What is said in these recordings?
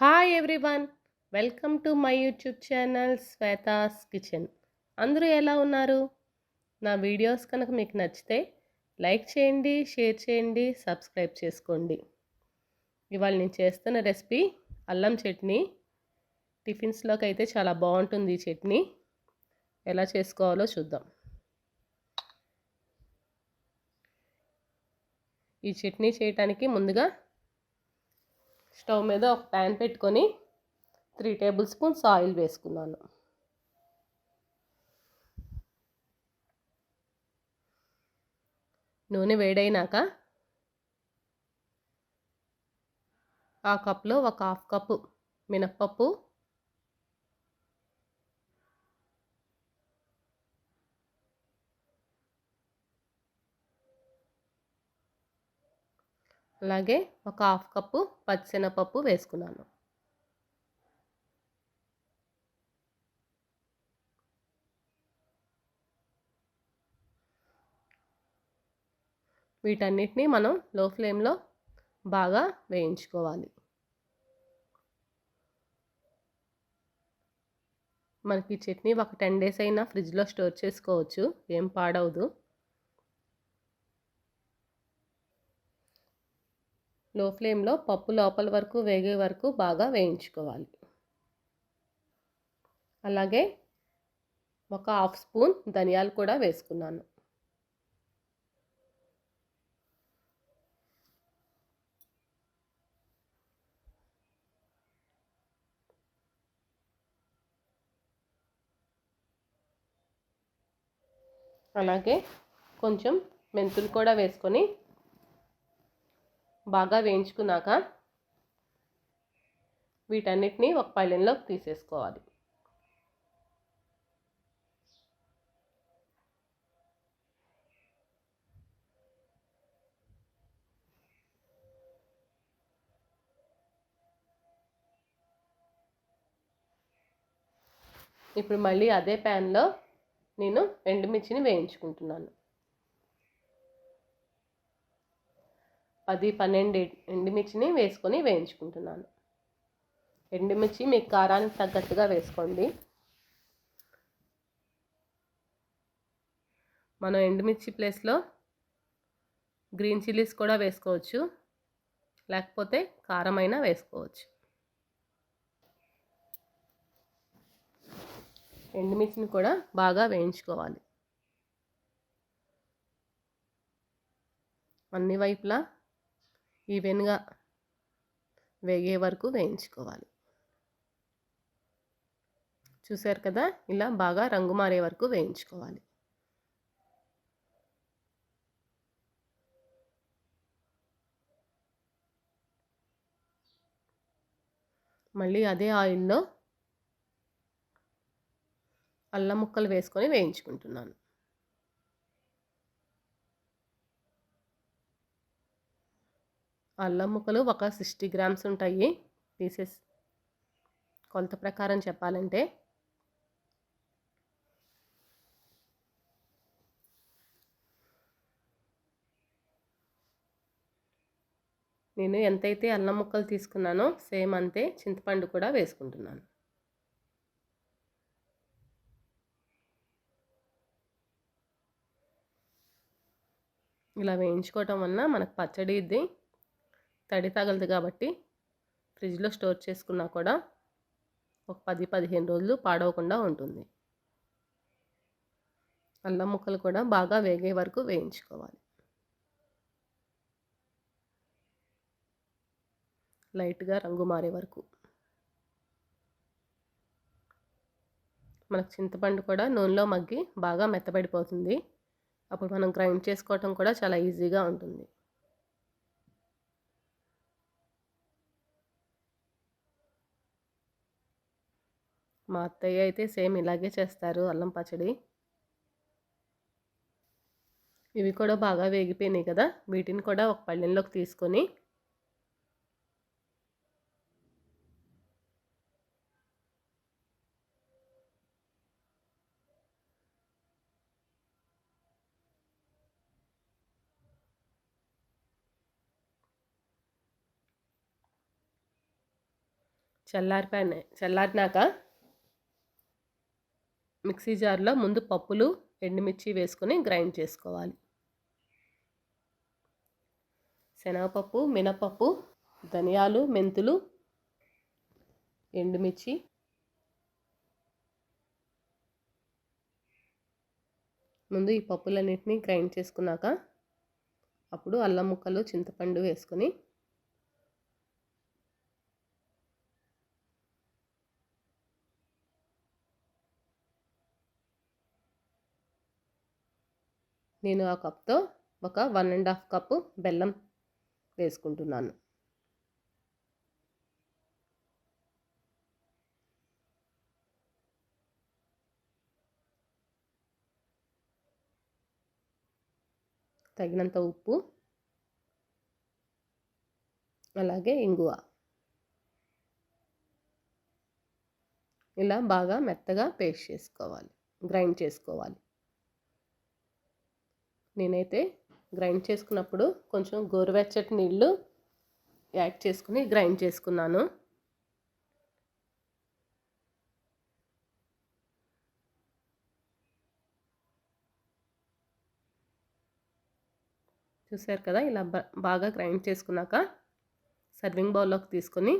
Hi everyone welcome to my YouTube channel Shweta's kitchen అందరూ ఎలా ఉన్నారు? నా వీడియోస్ కనుక మీకు నచ్చితే లైక్ చేయండి షేర్ చేయండి సబ్స్క్రైబ్ చేసుకోండి. ఇవాళ నేను చేస్తున్న రెసిపీ అల్లం చట్నీ. టిఫిన్స్లోకి అయితే చాలా బాగుంటుంది ఈ చట్నీ. ఎలా చేసుకోవాలో చూద్దాం. ఈ చట్నీ చేయటానికి ముందుగా స్టవ్ మీద ఒక ప్యాన్ పెట్టుకొని త్రీ టేబుల్ స్పూన్స్ ఆయిల్ వేసుకున్నాను. నూనె వేడైనాక ఆ కప్లో ఒక హాఫ్ కప్పు మినప్పప్పు అలాగే ఒక హాఫ్ కప్పు పచ్చిశనగపప్పు వేసుకున్నాను. వీటన్నిటిని మనం లో ఫ్లేమ్లో బాగా వేయించుకోవాలి. మనకి చట్నీ ఒక టెన్ డేస్ అయినా ఫ్రిడ్జ్లో స్టోర్ చేసుకోవచ్చు ఏం పాడవదు. లో ఫ్లేమ్లో పప్పు లోపల వరకు వేగే వరకు బాగా వేయించుకోవాలి. అలాగే ఒక హాఫ్ స్పూన్ ధనియాలు కూడా వేసుకున్నాను. అలాగే కొంచెం మెంతులు కూడా వేసుకొని బాగా వేయించుకున్నాక వీటన్నిటిని ఒక పళ్ళెంలోకి తీసేసుకోవాలి. ఇప్పుడు మళ్ళీ అదే ప్యాన్లో నేను ఎండుమిర్చిని వేయించుకుంటున్నాను. పది పన్నెండు ఎండుమిర్చిని వేసుకొని వేయించుకుంటున్నాను. ఎండుమిర్చి మీ కారానికి తగ్గట్టుగా వేసుకోండి. మనం ఎండుమిర్చి ప్లేస్లో గ్రీన్ చిల్లీస్ కూడా వేసుకోవచ్చు. లేకపోతే కారమైనా వేసుకోవచ్చు. ఎండుమిర్చిని కూడా బాగా వేయించుకోవాలి. అన్ని వైపులా ఈవెన్గా వేగే వరకు వేయించుకోవాలి. చూసారు కదా? ఇలా బాగా రంగు మారే వరకు వేయించుకోవాలి. మళ్ళీ అదే ఆయిల్లో అల్లం ముక్కలు వేసుకొని వేయించుకుంటున్నాను. అల్లం ముక్కలు ఒక సిక్స్టీ గ్రామ్స్ ఉంటాయి. పీసెస్ కొలత ప్రకారం చెప్పాలంటే. నేను ఎంతైతే అల్లం ముక్కలు తీసుకున్నానో సేమ్ అంతే చింతపండు కూడా వేసుకుంటున్నాను. ఇలా వేయించుకోవటం వలన మనకు పచ్చడి ఇది తడి తగలదు కాబట్టి ఫ్రిడ్జ్లో స్టోర్ చేసుకున్నా కూడా ఒక పది పదిహేను రోజులు పాడవకుండా ఉంటుంది. అల్లం ముక్కలు కూడా బాగా వేగే వరకు వేయించుకోవాలి. లైట్గా రంగు మారే వరకు. మనకు చింతపండు కూడా నూనెలో మగ్గి బాగా మెత్తబడిపోతుంది. అప్పుడు మనం గ్రైండ్ చేసుకోవటం కూడా చాలా ఈజీగా ఉంటుంది. మా అత్తయ్య అయితే సేమ్ ఇలాగే చేస్తారు అల్లం పచ్చడి. ఇవి కూడా బాగా వేగిపోయినాయి కదా వీటిని కూడా ఒక పళ్ళెంలోకి తీసుకొని చల్లారిపోయినాయి చల్లారినాక మిక్సీ జార్లో ముందు పప్పులు ఎండుమిర్చి వేసుకొని గ్రైండ్ చేసుకోవాలి. శనగపప్పు మినపప్పు ధనియాలు మెంతులు ఎండుమిర్చి ముందు ఈ పప్పులన్నింటినీ గ్రైండ్ చేసుకున్నాక అప్పుడు అల్లం ముక్కలు చింతపండు వేసుకొని నేను ఆ కప్తో ఒక వన్ అండ్ హాఫ్ కప్పు బెల్లం వేసుకుంటున్నాను. తగినంత ఉప్పు అలాగే ఇంగువ. ఇలా బాగా మెత్తగా పేస్ట్ చేసుకోవాలి గ్రైండ్ చేసుకోవాలి. నేనైతే గ్రైండ్ చేసుకున్నప్పుడు కొంచెం గోరువెచ్చటి నీళ్ళు యాడ్ చేసుకుని గ్రైండ్ చేసుకున్నాను. చూసారు కదా ఇలా బాగా గ్రైండ్ చేసుకున్నాక సర్వింగ్ బౌల్లోకి తీసుకొని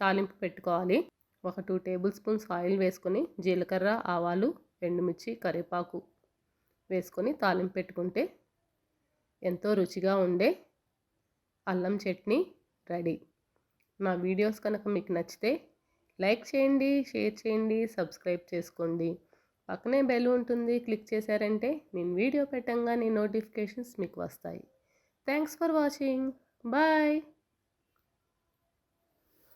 తాలింపు పెట్టుకోవాలి. ఒక టూ టేబుల్ స్పూన్స్ ఆయిల్ వేసుకొని జీలకర్ర ఆవాలు ఎండుమిర్చి కరివేపాకు వేసుకొని తాలింపు పెట్టుకుంటే ఎంతో రుచిగా ఉండే అల్లం చట్నీ రెడీ. నా వీడియోస్ కనుక మీకు నచ్చితే లైక్ చేయండి షేర్ చేయండి సబ్స్క్రైబ్ చేసుకోండి. పక్కనే బెల్ ఉంటుంది క్లిక్ చేశారంటే నేను వీడియో పెట్టంగానే నోటిఫికేషన్స్ మీకు వస్తాయి. Thanks for watching. బాయ్.